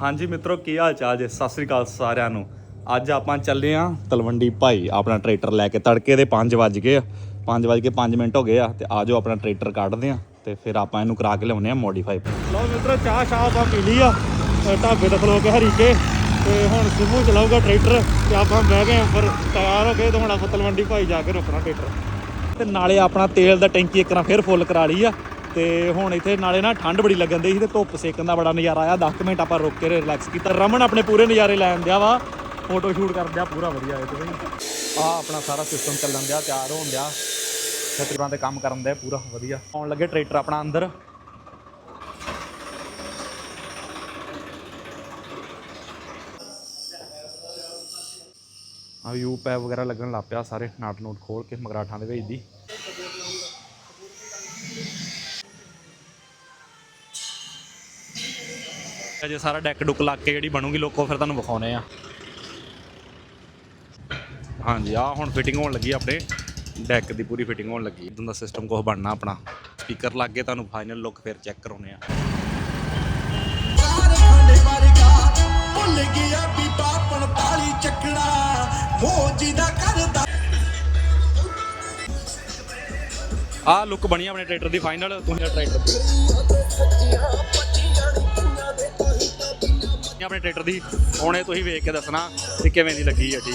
ਹਾਂਜੀ ਮਿੱਤਰੋ, ਕੀ ਹਾਲ ਚਾਲ ਜੇ? ਸਤਿ ਸ੍ਰੀ ਅਕਾਲ ਸਾਰਿਆਂ ਨੂੰ। ਅੱਜ ਆਪਾਂ ਚੱਲੇ ਆਂ ਤਲਵੰਡੀ ਭਾਈ। ਆਪਣਾ ਟਰੈਕਟਰ ਲੈ ਕੇ ਤੜਕੇ ਦੇ 5 ਵੱਜ ਗਏ ਆ। 5 ਵੱਜ ਕੇ 5 ਮਿੰਟ ਹੋ ਗਏ ਆ ਤੇ ਆਜੋ ਆਪਣਾ ਟਰੈਕਟਰ ਕੱਢਦੇ ਆ ਤੇ ਫਿਰ ਆਪਾਂ ਇਹਨੂੰ ਕਰਾ ਕੇ ਲਿਆਉਨੇ ਆ ਮੋਡੀਫਾਈ ਲਓ ਮਿੱਤਰੋ, ਚਾਹ ਸ਼ਾਹ ਆਪਾਂ ਪੀ ਲਈ ਆ। ਢਾਬੇ ਤੇ ਖਲੋ ਕੇ ਹਰੀਕੇ। ਤੇ ਹੁਣ ਸਿਮੂ ਚਲਾਊਗਾ ਟਰੈਕਟਰ ਤੇ ਆਪਾਂ ਬਹਿ ਗਏ ਉੱਪਰ ਤਿਆਰ ਹੋ ਗਏ ਤੇ ਹੁਣ ਆਪਾਂ ਤਲਵੰਡੀ ਭਾਈ ਜਾ ਕੇ ਰੋਕਣਾ ਟਰੈਕਟਰ। ਤੇ ਨਾਲੇ ਆਪਣਾ ਤੇਲ ਦਾ ਟੈਂਕੀ ਇੱਕ ਵਾਰ ਫਿਰ ਫੁੱਲ ਕਰਾ ਲਈ ਆ। ਤੇ ਹੁਣ ਇੱਥੇ ਨਾਲੇ ਨਾ ਠੰਡ ਬੜੀ ਲੱਗਣ ਦੀ ਸੀ ਤੇ ਧੁੱਪ ਸੇਕਣ ਦਾ ਬੜਾ ਨਜ਼ਾਰਾ ਆਇਆ। 10 ਕੁ ਮਿੰਟ ਆਪਾਂ ਰੁਕ ਕੇ ਰਿਲੈਕਸ ਕੀਤਾ। ਰਮਨ ਆਪਣੇ ਪੂਰੇ ਨਜ਼ਾਰੇ ਲੈਣ ਦਿਆ ਵਾ। ਫੋਟੋ ਸ਼ੂਟ ਕਰਨ ਦਿਆ, ਪੂਰਾ ਵਧੀਆ ਇਹ ਤੇ ਆ ਆਪਣਾ ਸਾਰਾ ਸਿਸਟਮ ਚੱਲਣ ਦਿਆ, ਤਿਆਰ ਹੋਣ ਦਿਆ। ਛਤਰਾਂ ਤੇ ਕੰਮ ਕਰਨ ਦਿਆ ਪੂਰਾ ਵਧੀਆ। ਆਉਣ ਲੱਗੇ ਟਰੈਕਟਰ ਆਪਣਾ ਅੰਦਰ। ਆ ਯੂ ਪੈਪ ਵਗੈਰਾ ਲੱਗਣ ਲੱਗ ਪਿਆ, ਸਾਰੇ ਨਾਟ ਨੂਟ ਖੋਲ ਕੇ ਮਗਰਾਠਾਂ ਦੇ ਵਿੱਚ ਦੀ। ਅਜੇ ਸਾਰਾ ਡੈਕ ਡੁੱਕ ਲੱਗ ਕੇ ਜਿਹੜੀ ਬਣੂਗੀ, ਲੋਕੋ ਫਿਰ ਤੁਹਾਨੂੰ ਵਿਖਾਉਨੇ ਆ। ਹਾਂਜੀ ਆ ਹੁਣ ਫਿਟਿੰਗ ਹੋਣ ਲੱਗੀ ਆਪਣੇ ਡੈਕ ਦੀ, ਪੂਰੀ ਫਿਟਿੰਗ ਹੋਣ ਲੱਗੀ। ਇਦਾਂ ਦਾ ਸਿਸਟਮ ਕੁਝ ਬਣਨਾ ਆਪਣਾ ਸਪੀਕਰ ਲੱਗ ਗਏ, ਤੁਹਾਨੂੰ ਫਾਈਨਲ ਲੁੱਕ ਫਿਰ ਚੈੱਕ ਕਰਾਉਨੇ ਆ। ਕਾਰਖਾਨੇ ਵਰਗਾ ਭੁੱਲ ਗਿਆ ਬੀਬਾ 45 ਚੱਕਣਾ ਮੋਜੀ ਦਾ ਕਰਦਾ ਆ ਲੁੱਕ ਬਣੀ ਆਪਣੇ ਟਰੈਕਟਰ ਦੀ। ਫਾਈਨਲ ਤੁਸੀਂ ਟਰੈਕਟਰ ਆਪਣੇ ਟਰੈਕਟਰ ਦੀ ਹੁਣੇ ਤੁਸੀਂ ਵੇਖ ਕੇ ਦੱਸਣਾ ਕਿ ਕਿਵੇਂ ਦੀ ਲੱਗੀ ਹੈ ਠੀਕ।